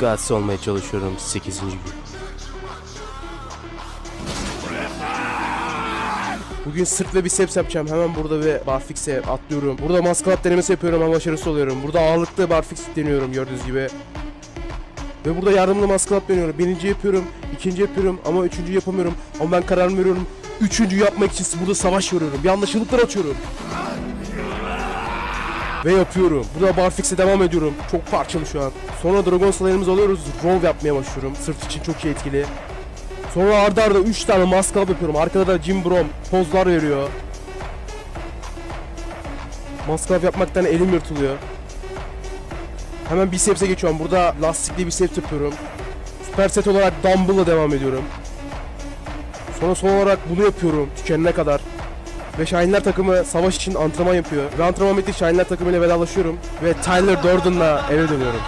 Guts olmaya çalışıyorum 8. gün. Bugün sırt ve biceps yapacağım. Hemen burada ve barfix'e atlıyorum. Burada up denemesi yapıyorum ama başarısız oluyorum. Burada ağırlıklı barfix deniyorum gördüğünüz gibi. Ve burada yardımlı up deniyorum. Birinci yapıyorum, ikinci yapıyorum ama üçüncü yapamıyorum. Ama ben karar veriyorum. Üçüncü yapmak için burada savaş veriyorum. Bir anlaşılıklar atıyorum. Ve yapıyorum. Burada barfix'e devam ediyorum. Çok parçalı şu an. Sonra Dragon Slayer'ımızı alıyoruz. Roll yapmaya başlıyorum. Sırt için çok iyi etkili. Sonra arda arda 3 tane muscle up yapıyorum. Arkada da Jim Brom pozlar veriyor. Muscle up yapmaktan elim yırtılıyor. Hemen biceps'e geçiyorum. Burada lastikli biceps yapıyorum. Süper set olarak dumbbell'la devam ediyorum. Sonra son olarak bunu yapıyorum tükenene kadar. Ve Shine'ler takımı savaş için antrenman yapıyor. Ve antrenman bitti Shine'ler takımıyla vedalaşıyorum. Ve Tyler Durden'la eve dönüyorum.